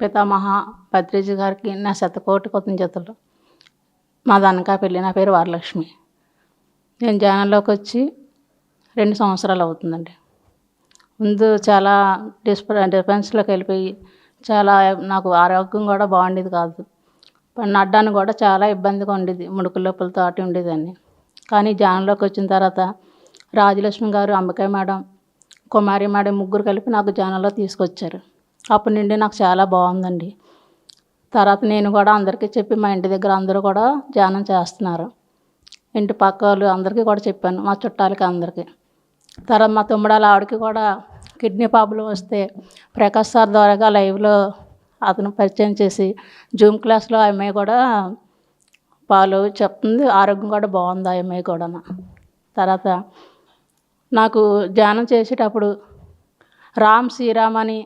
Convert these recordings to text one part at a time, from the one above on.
పితామహ భద్రీజీ గారికి నా శతకోటి కృతజ్ఞతలు దానకా పెళ్ళి నా పేరు వరలక్ష్మి. నేను జనంలోకి వచ్చి రెండు సంవత్సరాలు అవుతుందండి. ముందు చాలా డిస్ప డిఫెన్స్లోకి వెళ్ళిపోయి చాలా నాకు ఆరోగ్యం కూడా బాగుండేది కాదు. నడ్డానికి కూడా చాలా ఇబ్బందిగా ఉండేది ముడుకుల నొప్పులతో అటు ఉండేదాన్ని. కానీ జానంలోకి వచ్చిన తర్వాత రాజలక్ష్మి గారు అంబకాయ మేడం కుమారి మేడం ముగ్గురు కలిపి నాకు జానంలో తీసుకొచ్చారు. అప్పటి నుండి నాకు చాలా బాగుందండి. తర్వాత నేను కూడా అందరికీ చెప్పి మా ఇంటి దగ్గర అందరూ కూడా ధ్యానం చేస్తున్నారు. ఇంటి పక్క వాళ్ళు అందరికీ కూడా చెప్పాను మా చుట్టాలకి అందరికీ. తర్వాత మా తమ్ముడాల ఆవిడకి కూడా కిడ్నీ ప్రాబ్లం వస్తే ప్రకాష్ సార్ ద్వారాగా లైవ్లో అతను పరిచయం చేసి జూమ్ క్లాస్లో ఆ అమ్మాయి కూడా పాలు చెప్తుంది ఆరోగ్యం కూడా బాగుంది ఆ అమ్మాయి కూడా తర్వాత నాకు ధ్యానం చేసేటప్పుడు రామ్ శ్రీరామ్ అని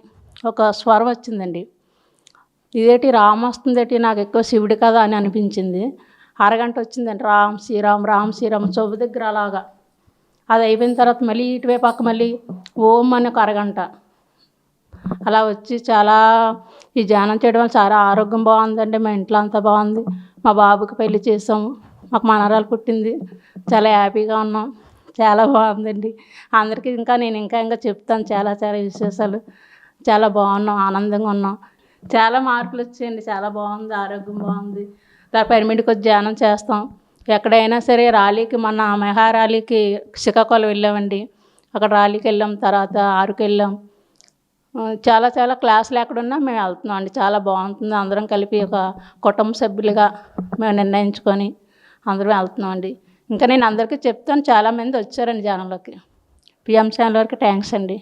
ఒక స్వరం వచ్చిందండి. ఇదేటి రామ్ వస్తుందేటి నాకు ఎక్కువ శివుడి కదా అని అనిపించింది. అరగంట వచ్చిందండి. రామ్ శ్రీరామ్ రామ్ శ్రీరామ్ చెవు దగ్గర అలాగా. అది అయిపోయిన తర్వాత మళ్ళీ ఇటువైపు పక్క మళ్ళీ ఓం అని ఒక అరగంట. అలా వచ్చి చాలా ఈ ధ్యానం చేయడం వల్ల చాలా ఆరోగ్యం బాగుందండి. మా ఇంట్లో అంతా బాగుంది. మా బాబుకి పెళ్ళి చేసాము మాకు మనరాలు పుట్టింది. చాలా హ్యాపీగా ఉన్నాం. చాలా బాగుందండి. అందరికీ ఇంకా నేను ఇంకా ఇంకా చెప్తాను. చాలా చాలా విశేషాలు. చాలా బాగున్నాం ఆనందంగా ఉన్నాం. చాలా మార్పులు వచ్చాయండి చాలా బాగుంది ఆరోగ్యం బాగుంది. తర్వాత పిరమిడ్కి వచ్చి ధ్యానం చేస్తాం. ఎక్కడైనా సరే ర్యాలీకి మొన్న మెహా ర్యాలీకి శ్రీకాకుళం వెళ్ళామండి. అక్కడ ర్యాలీకి వెళ్ళాం తర్వాత ఆరుకి వెళ్ళాం. చాలా చాలా క్లాసులు ఎక్కడున్నా మేము వెళ్తున్నాం అండి. చాలా బాగుంటుంది. అందరం కలిపి ఒక కుటుంబ సభ్యులుగా మేము నిర్ణయించుకొని అందరం వెళ్తున్నాం అండి. ఇంకా నేను అందరికీ చెప్తాను చాలామంది వచ్చారండి జనంలోకి. పిఎం ఛానల్ వరకు థ్యాంక్స్ అండి.